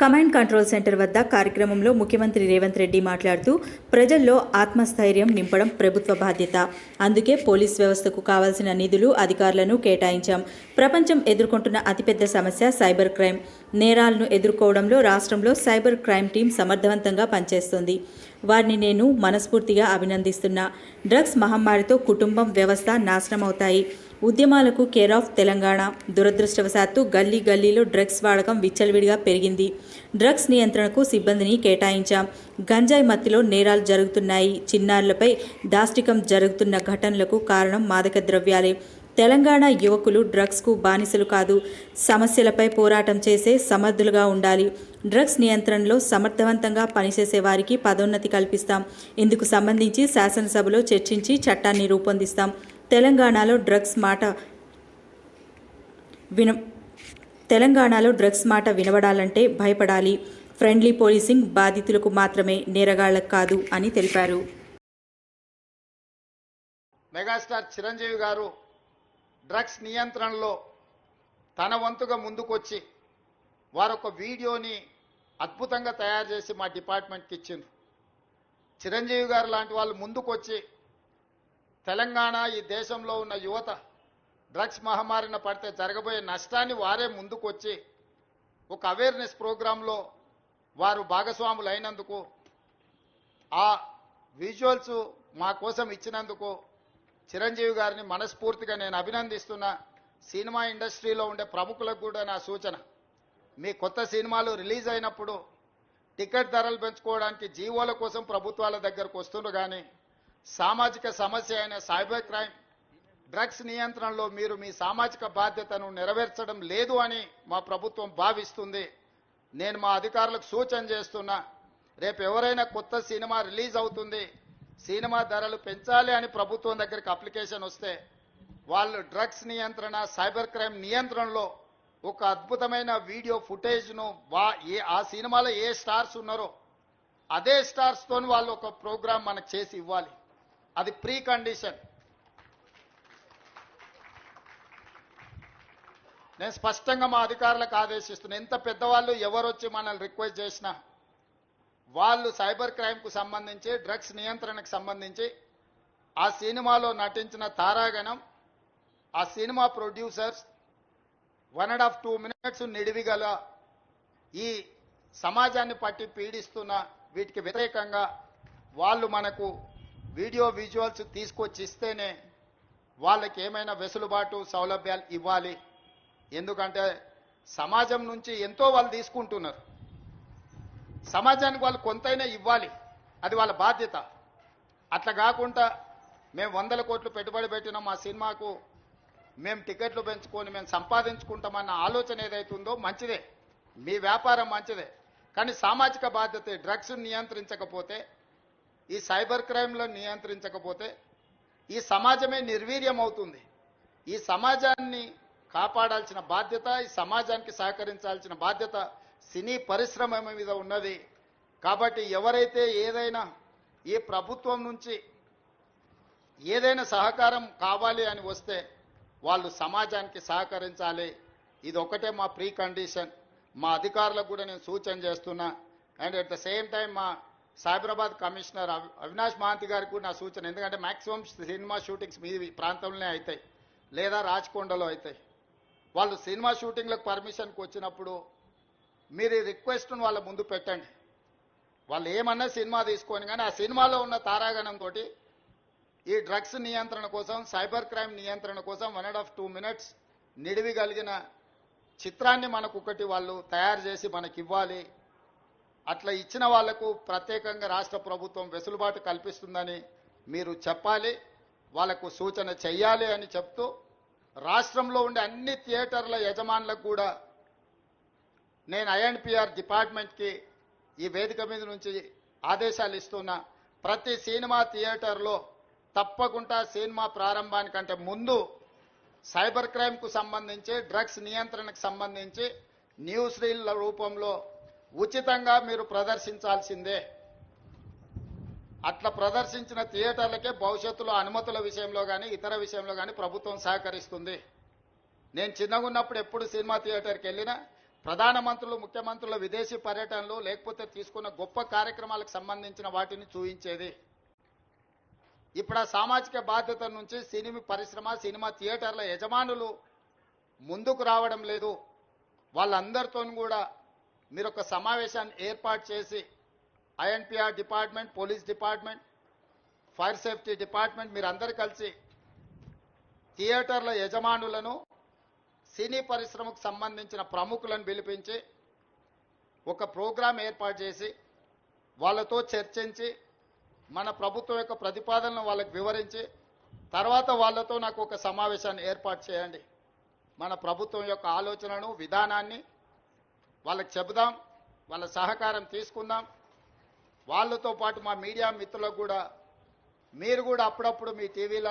Command control centre వద్ద కార్యక్రమంలో ముఖ్యమంత్రి రేవంత్ రెడ్డి మాట్లాడుతూ ప్రజల్లో ఆత్మస్థైర్యం నింపడం ప్రభుత్వ బాధ్యత. అందుకే పోలీస్ వ్యవస్థకు కావాల్సిన నిధులు అధికారులను కేటాయించాం. ప్రపంచం ఎదుర్కొంటున్న అతిపెద్ద సమస్య సైబర్ క్రైమ్. నేరాలను ఎదుర్కోవడంలో రాష్ట్రంలో సైబర్ క్రైమ్ టీం సమర్థవంతంగా పనిచేస్తోంది. వారిని నేను మనస్ఫూర్తిగా అభినందిస్తున్నా. డ్రగ్స్ మహమ్మారితో కుటుంబం వ్యవస్థ నాశనమవుతాయి. ఉద్యమాలకు కేర్ ఆఫ్ తెలంగాణ. దురదృష్టవశాత్తు గల్లీ గల్లీలో డ్రగ్స్ వాడకం విచ్చలవిడిగా పెరిగింది. డ్రగ్స్ నియంత్రణకు సిబ్బందిని కేటాయించాం. గంజాయి మత్తిలో నేరాలు జరుగుతున్నాయి. చిన్నారులపై దాష్టికం జరుగుతున్న ఘటనలకు కారణం మాదక ద్రవ్యాలే. తెలంగాణ యువకులు డ్రగ్స్కు బానిసలు కాదు. సమస్యలపై పోరాటం చేసే సమర్థులుగా ఉండాలి. డ్రగ్స్ నియంత్రణలో సమర్థవంతంగా పనిచేసే వారికి పదోన్నతి కల్పిస్తాం. ఇందుకు సంబంధించి శాసనసభలో చర్చించి చట్టాన్ని రూపొందిస్తాం. తెలంగాణలో డ్రగ్స్ మాట విన తెలంగాణలో డ్రగ్స్ మాట వినబడాలంటే భయపడాలి. ఫ్రెండ్లీ పోలీసింగ్ బాధితులకు మాత్రమే నేరగాళ్ళకు కాదు అని తెలిపారు. మెగాస్టార్ చిరంజీవి గారు డ్రగ్స్ నియంత్రణలో తన వంతుగా ముందుకొచ్చి వారొక వీడియోని అద్భుతంగా తయారు చేసి మా డిపార్ట్మెంట్కి ఇచ్చిండ్రు చిరంజీవి గారు లాంటి వాళ్ళు ముందుకొచ్చి తెలంగాణ ఈ దేశంలో ఉన్న యువత డ్రగ్స్ మహమ్మారిన పడితే జరగబోయే నష్టాన్ని వారే ముందుకొచ్చి ఒక అవేర్నెస్ ప్రోగ్రాంలో వారు భాగస్వాములు అయినందుకు ఆ విజువల్స్ మా కోసం ఇచ్చినందుకు చిరంజీవి గారిని మనస్ఫూర్తిగా నేను అభినందిస్తున్నా సినిమా ఇండస్ట్రీలో ఉండే ప్రముఖులకు కూడా నా సూచన. మీ కొత్త సినిమాలు రిలీజ్ అయినప్పుడు టికెట్ ధరలు పెంచుకోవడానికి జీవోల కోసం ప్రభుత్వాల దగ్గరకు వస్తున్నారు కానీ సామాజిక సమస్య అయిన సైబర్ క్రైమ్ డ్రగ్స్ నియంత్రణలో మీరు మీ సామాజిక బాధ్యతను నెరవేర్చడం లేదు అని మా ప్రభుత్వం భావిస్తుంది. నేను మా అధికారులకు సూచన చేస్తున్నా రేపు ఎవరైనా కొత్త సినిమా రిలీజ్ అవుతుంది సినిమా ధరలు పెంచాలి అని ప్రభుత్వం దగ్గరికి అప్లికేషన్ వస్తే వాళ్ళు డ్రగ్స్ నియంత్రణ సైబర్ క్రైమ్ నియంత్రణలో ఒక అద్భుతమైన వీడియో ఫుటేజ్ను వా ఏ ఆ సినిమాలో ఏ స్టార్స్ ఉన్నారో అదే స్టార్స్తో వాళ్ళు ఒక ప్రోగ్రాం మనకు చేసి ఇవ్వాలి. అది ప్రీ కండిషన్ నేను స్పష్టంగా మా అధికారులకు ఆదేశిస్తున్నా ఎంత పెద్దవాళ్ళు ఎవరు వచ్చి మనల్ని రిక్వెస్ట్ చేసినా వాళ్ళు సైబర్ క్రైమ్కు సంబంధించి డ్రగ్స్ నియంత్రణకు సంబంధించి ఆ సినిమాలో నటించిన తారాగణం ఆ cinema producers one and half two minutes నిడివిగల ఈ సమాజాన్ని పట్టి పీడిస్తున్న వీటికి వ్యతిరేకంగా వాళ్ళు మనకు వీడియో విజువల్స్ తీసుకొచ్చి ఇస్తేనే వాళ్ళకి ఏమైనా వెసులుబాటు సౌలభ్యాలు ఇవ్వాలి. ఎందుకంటే సమాజం నుంచి ఎంతో వాళ్ళు తీసుకుంటున్నారు. సమాజానికి వాళ్ళు కొంతైనా ఇవ్వాలి. అది వాళ్ళ బాధ్యత. అట్లా కాకుండా మేము వందల కోట్లు పెట్టుబడి పెట్టిన మా సినిమాకు. మేము టికెట్లు పెంచుకొని మేము సంపాదించుకుంటామన్న ఆలోచన ఏదైతుందో మంచిదే. మీ వ్యాపారం మంచిదే. కానీ సామాజిక బాధ్యత డ్రగ్స్ నియంత్రించకపోతే ఈ సైబర్ క్రైమ్లో నియంత్రించకపోతే ఈ సమాజమే నిర్వీర్యం అవుతుంది ఈ సమాజాన్ని కాపాడాల్సిన బాధ్యత ఈ సమాజానికి సహకరించాల్సిన బాధ్యత సినీ పరిశ్రమ మీద ఉన్నది. కాబట్టి ఎవరైతే ఏదైనా ఈ ప్రభుత్వం నుంచి ఏదైనా సహకారం కావాలి అని వస్తే వాళ్ళు సమాజానికి సహకరించాలి. ఇది ఒకటే మా ప్రీ కండిషన్. మా అధికారులకు కూడా నేను సూచన చేస్తున్నా. And at the same time మా సైబరాబాద్ కమిషనర్ అవి- అవినాష్ మహాంతి గారికి కూడా నా సూచన. ఎందుకంటే మాక్సిమం సినిమా షూటింగ్స్ మీ ప్రాంతంలోనే అవుతాయి లేదా రాచకొండలో అవుతాయి వాళ్ళు సినిమా షూటింగ్లకు పర్మిషన్కి వచ్చినప్పుడు మీరు ఈ రిక్వెస్ట్ను వాళ్ళ ముందు పెట్టండి. వాళ్ళు ఏమన్నా సినిమా తీసుకొని కానీ ఆ సినిమాలో ఉన్న తారాగణం తోటి ఈ డ్రగ్స్ నియంత్రణ కోసం సైబర్ క్రైమ్ నియంత్రణ కోసం one and half two minutes నిడివి కలిగిన చిత్రాన్ని మనకు ఒకటి వాళ్ళు తయారు చేసి మనకి ఇవ్వాలి అట్లా ఇచ్చిన వాళ్ళకు ప్రత్యేకంగా రాష్ట్ర ప్రభుత్వం వెసులుబాటు కల్పిస్తుందని మీరు చెప్పాలి వాళ్ళకు సూచన చెయ్యాలి అని చెప్తూ రాష్ట్రంలో ఉండే అన్ని థియేటర్ల యజమానులకు కూడా నేను ఐఎన్పిఆర్ డిపార్ట్మెంట్కి ఈ వేదిక మీద నుంచి ఆదేశాలు ఇస్తున్నా. ప్రతి సినిమా థియేటర్లో తప్పకుండా సినిమా ప్రారంభానికంటే ముందు సైబర్ క్రైమ్కు సంబంధించి డ్రగ్స్ నియంత్రణకు సంబంధించి న్యూస్ రీల్ రూపంలో ఉచితంగా మీరు ప్రదర్శించాల్సిందే. అట్లా ప్రదర్శించిన థియేటర్లకే భవిష్యత్తులో అనుమతుల విషయంలో కానీ ఇతర విషయంలో కానీ ప్రభుత్వం సహకరిస్తుంది. నేను చిన్నగా ఉన్నప్పుడు ఎప్పుడు సినిమా థియేటర్కి వెళ్ళినా ప్రధానమంత్రులు ముఖ్యమంత్రుల విదేశీ పర్యటనలు లేకపోతే తీసుకున్న గొప్ప కార్యక్రమాలకు సంబంధించిన వాటిని చూయించేది. ఇప్పుడు ఆ సామాజిక బాధ్యత నుంచి సినిమా పరిశ్రమ సినిమా థియేటర్ల యజమానులు ముందుకు రావడం లేదు. వాళ్ళందరితో కూడా మీరు ఒక సమావేశాన్ని ఏర్పాటు చేసి INPR department police department fire safety department మీరందరూ కలిసి థియేటర్ల యజమానులను సినీ పరిశ్రమకు సంబంధించిన ప్రముఖులను పిలిపించి ఒక ప్రోగ్రాం ఏర్పాటు చేసి వాళ్ళతో చర్చించి మన ప్రభుత్వం యొక్క ప్రతిపాదనలు వాళ్ళకి వివరించి తర్వాత వాళ్ళతో నాకు ఒక సమావేశాన్ని ఏర్పాటు చేయండి. మన ప్రభుత్వం యొక్క ఆలోచనను విధానాన్ని వాళ్ళకి చెబుదాం వాళ్ళ సహకారం తీసుకుందాం. వాళ్ళతో పాటు మా మీడియా మిత్రులకు కూడా మీరు కూడా అప్పుడప్పుడు మీ టీవీలో